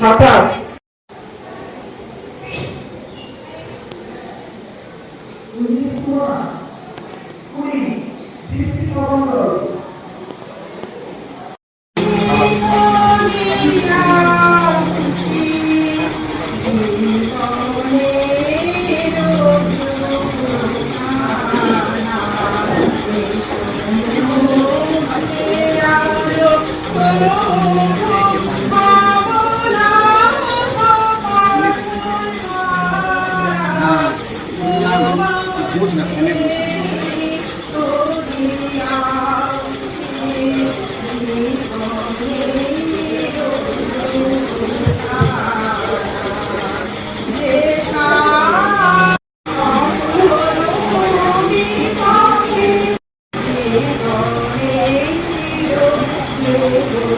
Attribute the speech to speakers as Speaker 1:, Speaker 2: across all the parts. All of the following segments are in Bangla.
Speaker 1: Hatta Bu bir kuma সাতাশ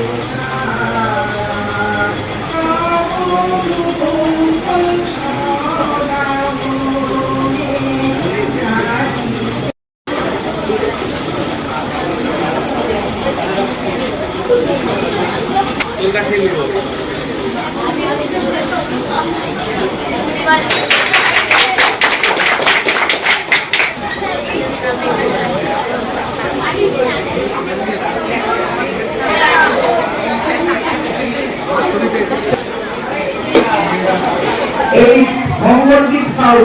Speaker 1: এই মঙ্গলদীপ সাউ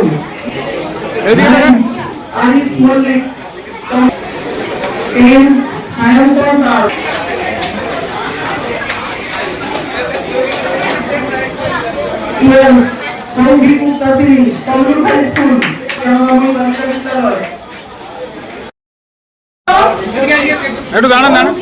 Speaker 1: আরিফ মল্লিক এম সায়ন্তন দাস ইএম সঙ্গীত মুক্তাসিনী তমলুক হাই স্কুল কেরালামী বালিকা বিদ্যালয়
Speaker 2: একটু দাঁড়ান দাঁড়ান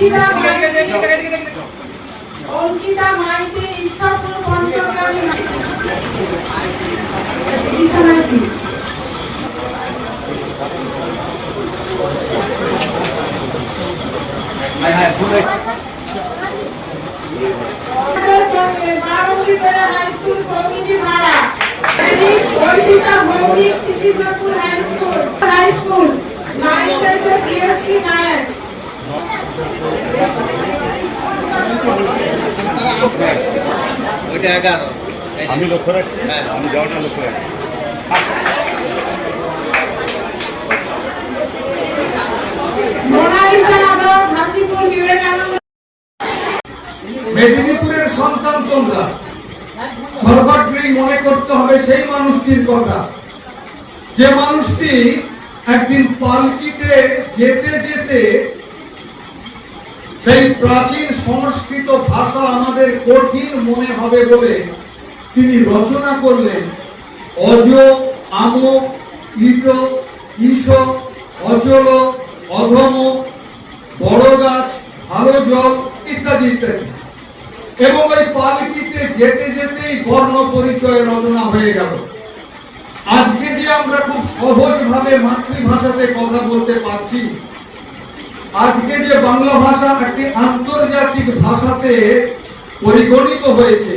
Speaker 3: Bhowmick Siddhijpur high school high school nine টেন্থের Priyashree Nayak
Speaker 4: ওইটা এগারো।
Speaker 2: আমি লক্ষ্য রাখছি? আমি যাওয়াটা লক্ষ্য রাখছি।
Speaker 5: মেদিনীপুরের সন্তান তোমরা সর্বাগ্রেই মনে করতে হবে সেই মানুষটির কথা। যে মানুষটি একদিন পালকিতে যেতে যেতে সেই প্রাচীন সংস্কৃত ভাষা আমাদের কঠিন মনে হবে বলে তিনি রচনা করলেন। অজ, আম, ইট, ঈশ, অচল, অধম বড় গাছ ভালো জল ইত্যাদি ইত্যাদি। এবং ওই পালকিতে যেতে যেতেই বর্ণ পরিচয় রচনা হয়ে গেল। আজকে যে আমরা খুব সহজ ভাবে মাতৃভাষাতে কথা বলতে পারছি, আজকে যে বাংলা ভাষা একটি আন্তর্জাতিক ভাষাতে পরিগণিত হয়েছে,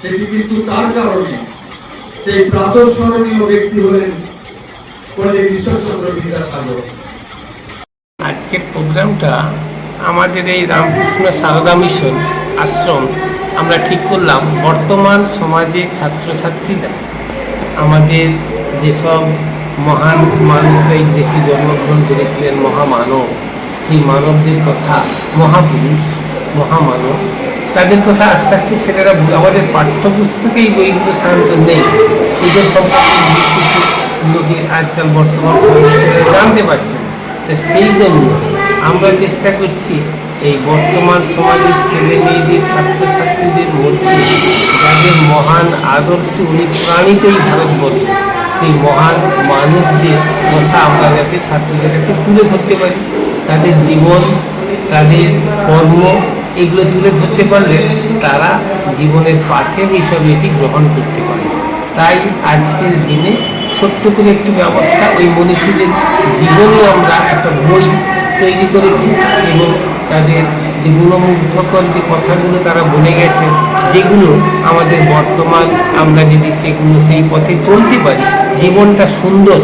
Speaker 5: সেটি কিন্তু তার কারণে সেই প্রাতঃস্মরণীয় ব্যক্তি হলেন পণ্ডিত ঈশ্বরচন্দ্র বিদ্যাসাগর।
Speaker 6: আজকের প্রোগ্রামটা আমাদের এই রামকৃষ্ণ সারদা মিশন আশ্রম আমরা ঠিক করলাম, বর্তমান সমাজে ছাত্রছাত্রীরা আমাদের যেসব মহান মানুষ এই দেশে জন্মগ্রহণ করেছিলেন মহামানব, সেই মানবদের কথা, মহাপুরুষ, মহামানব, তাদের কথা আস্তে আস্তে ছেলেরা আমাদের পাঠ্যপুস্তকেই বইগুলো সাধারণত নেই এদের সম্পর্কে আজকাল বর্তমান ছেলেরা জানতে পারছে না। তো সেই জন্য আমরা চেষ্টা করছি এই বর্তমান সমাজের ছেলে মেয়েদের, ছাত্রছাত্রীদের মধ্যে যাদের মহান আদর্শে অনুপ্রাণিত এই ভারতবর্ষ, সেই মহান মানুষদের কথা আমরা যাতে ছাত্রদের কাছে তুলে ধরতে পারি। তাদের জীবন, তাদের কর্ম, এগুলো তুলে ধরতে পারলে তারা জীবনের পাঠে হিসাবে এটি গ্রহণ করতে পারে। তাই আজকের দিনে ছোট্ট করে একটি ব্যবস্থা, ওই মনীষীদের জীবনে আমরা একটা বই তৈরি করেছি এবং তাদের যে গুণমুগ্ধকর যে কথাগুলো তারা বলে গেছে, যেগুলো আমাদের বর্তমান আমরা যদি সেগুলো সেই পথে চলতে পারি। জীবনটা সুন্দর,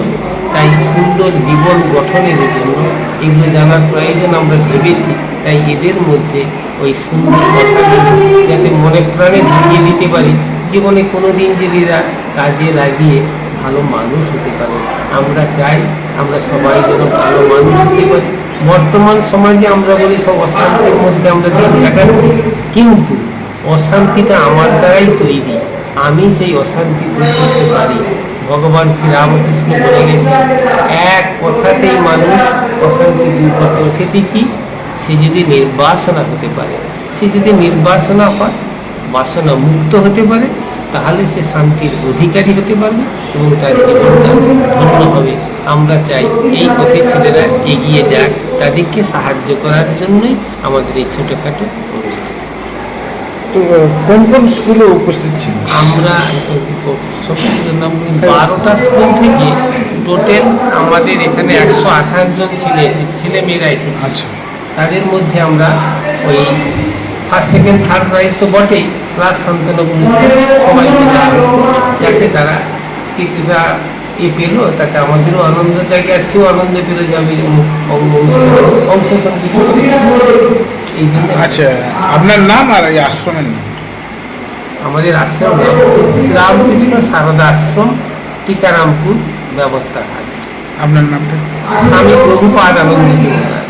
Speaker 6: তাই সুন্দর জীবন গঠনের জন্য এগুলো জানার প্রয়োজন আমরা ভেবেছি। তাই এদের মধ্যে ওই সুন্দর কথাগুলো যাতে মনে প্রাণে ঢুকিয়ে দিতে পারি। জীবনে কোনো দিন যদি এরা কাজে লাগিয়ে ভালো মানুষ হতে পারে, আমরা চাই আমরা সবাই যেন ভালো মানুষ হতে পারি। বর্তমান সমাজে আমরা বলি সব অশান্তির মধ্যে আমরা দিন কাটাচ্ছি কিন্তু অশান্তিটা আমার দ্বারাই তৈরি। আমি সেই অশান্তি দূর করতে পারি। ভগবান শ্রী রামকৃষ্ণ বলে গেছে, এক কথাতেই মানুষ অশান্তি দূর করতে পারে। সেটি কি সে যদি নির্বাসনা হতে পারে, সে যদি নির্বাসনা হয়, বাসনা মুক্ত হতে পারে তাহলে সে শান্তির অধিকারী হতে পারবে এবং তার জীবনটা ধন্য হবে আমরা চাই এই পথে ছেলেরা এগিয়ে যাক তাদেরকে সাহায্য করার জন্যই আমাদের এই ছোটোখাটো অনুষ্ঠান।
Speaker 2: তো কোন কোন স্কুলে উপস্থিত ছিল
Speaker 6: আমরা সব স্কুলের নাম বারোটা স্কুল থেকে টোটাল আমাদের এখানে একশো আঠাশ জন ছেলে এসেছে ছেলে মেয়েরা এসেছে।
Speaker 2: আচ্ছা।
Speaker 6: তাদের মধ্যে আমরা ওই ফার্স্ট সেকেন্ড থার্ড প্রাইজ তো বটেই। প্লাস শান্তনু পুরস্কার সবাইকে দেওয়া হয়েছে যাতে তারা কিছুটা এ পেল তাতে আমাদেরও আনন্দ আর সেও আনন্দ পেল যে আমি অমুক অংশগ্রহণ কিছু
Speaker 2: আচ্ছা আপনার নাম আর এই আশ্রমের নাম?
Speaker 6: আমাদের আশ্রম শ্রীরামকৃষ্ণ সারদা আশ্রম টিকারামপুর ব্যবস্থা
Speaker 2: আপনার নামটা?
Speaker 6: স্বামী প্রভুপাদ আনন্দজি মহারাজ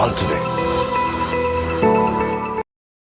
Speaker 7: ワンツーで。